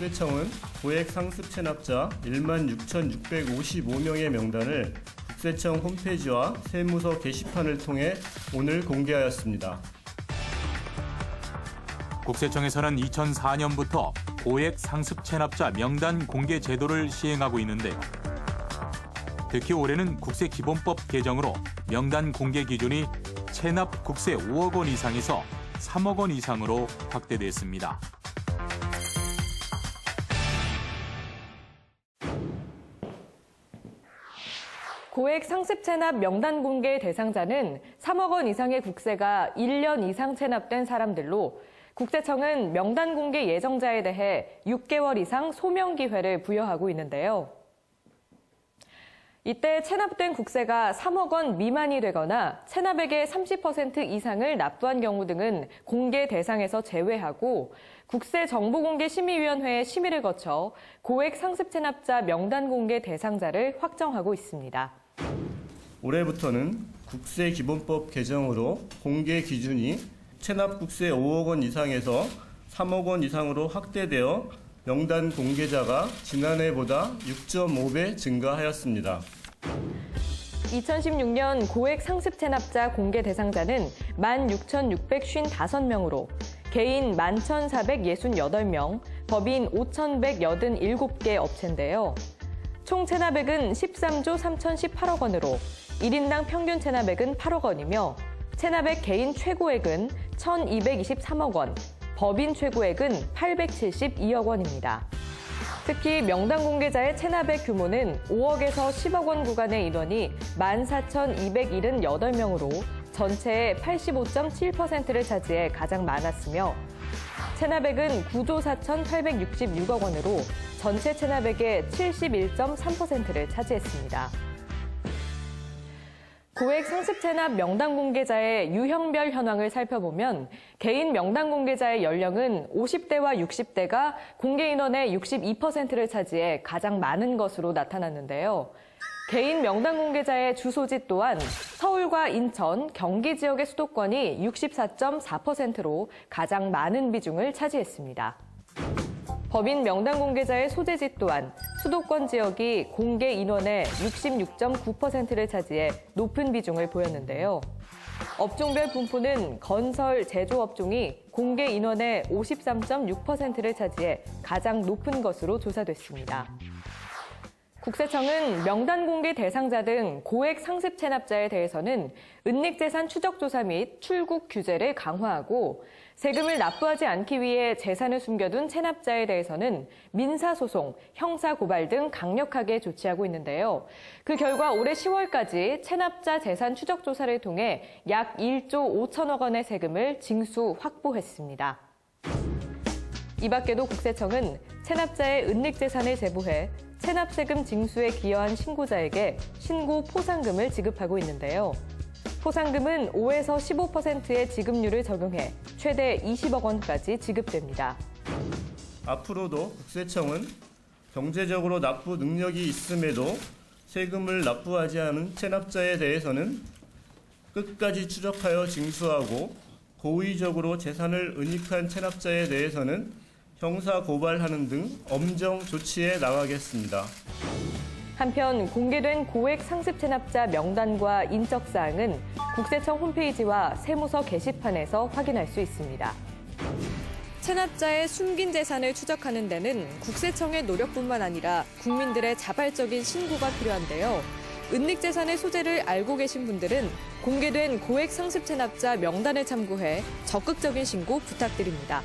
국세청은 고액 상습 체납자 1만 6,655명의 명단을 국세청 홈페이지와 세무서 게시판을 통해 오늘 공개하였습니다. 국세청에서는 2004년부터 고액 상습 체납자 명단 공개 제도를 시행하고 있는데요. 특히 올해는 국세기본법 개정으로 명단 공개 기준이 체납 국세 5억 원 이상에서 3억 원 이상으로 확대됐습니다. 고액 상습 체납 명단 공개 대상자는 3억 원 이상의 국세가 1년 이상 체납된 사람들로 국세청은 명단 공개 예정자에 대해 6개월 이상 소명 기회를 부여하고 있는데요. 이때 체납된 국세가 3억 원 미만이 되거나 체납액의 30% 이상을 납부한 경우 등은 공개 대상에서 제외하고 국세정보공개심의위원회의 심의를 거쳐 고액 상습 체납자 명단 공개 대상자를 확정하고 있습니다. 올해부터는 국세기본법 개정으로 공개 기준이 체납 국세 5억 원 이상에서 3억 원 이상으로 확대되어 명단 공개자가 지난해보다 6.5배 증가하였습니다. 2016년 고액 상습 체납자 공개 대상자는 16,655명으로 개인 11,468명, 법인 5,187개 업체인데요. 총 체납액은 13조 3,018억 원으로 1인당 평균 체납액은 8억 원이며 체납액 개인 최고액은 1,223억 원, 법인 최고액은 872억 원입니다. 특히 명단 공개자의 체납액 규모는 5억에서 10억 원 구간의 인원이 14,278명으로 전체의 85.7%를 차지해 가장 많았으며 체납액은 9조 4,866억 원으로 전체 체납액의 71.3%를 차지했습니다. 고액 상습 체납 명단 공개자의 유형별 현황을 살펴보면 개인 명단 공개자의 연령은 50대와 60대가 공개 인원의 62%를 차지해 가장 많은 것으로 나타났는데요. 개인 명단 공개자의 주소지 또한 서울과 인천, 경기 지역의 수도권이 64.4%로 가장 많은 비중을 차지했습니다. 법인 명단 공개자의 소재지 또한 수도권 지역이 공개 인원의 66.9%를 차지해 높은 비중을 보였는데요. 업종별 분포는 건설, 제조업종이 공개 인원의 53.6%를 차지해 가장 높은 것으로 조사됐습니다. 국세청은 명단 공개 대상자 등 고액 상습 체납자에 대해서는 은닉재산 추적조사 및 출국 규제를 강화하고 세금을 납부하지 않기 위해 재산을 숨겨둔 체납자에 대해서는 민사소송, 형사고발 등 강력하게 조치하고 있는데요. 그 결과 올해 10월까지 체납자 재산 추적조사를 통해 약 1조 5천억 원의 세금을 징수 확보했습니다. 이 밖에도 국세청은 체납자의 은닉재산을 제보해 체납세금 징수에 기여한 신고자에게 신고 포상금을 지급하고 있는데요. 포상금은 5에서 15%의 지급률을 적용해 최대 20억 원까지 지급됩니다. 앞으로도 국세청은 경제적으로 납부 능력이 있음에도 세금을 납부하지 않은 체납자에 대해서는 끝까지 추적하여 징수하고 고의적으로 재산을 은닉한 체납자에 대해서는 형사 고발하는 등 엄정 조치에 나가겠습니다. 한편 공개된 고액 상습 체납자 명단과 인적 사항은 국세청 홈페이지와 세무서 게시판에서 확인할 수 있습니다. 체납자의 숨긴 재산을 추적하는 데는 국세청의 노력뿐만 아니라 국민들의 자발적인 신고가 필요한데요. 은닉 재산의 소재를 알고 계신 분들은 공개된 고액 상습 체납자 명단을 참고해 적극적인 신고 부탁드립니다.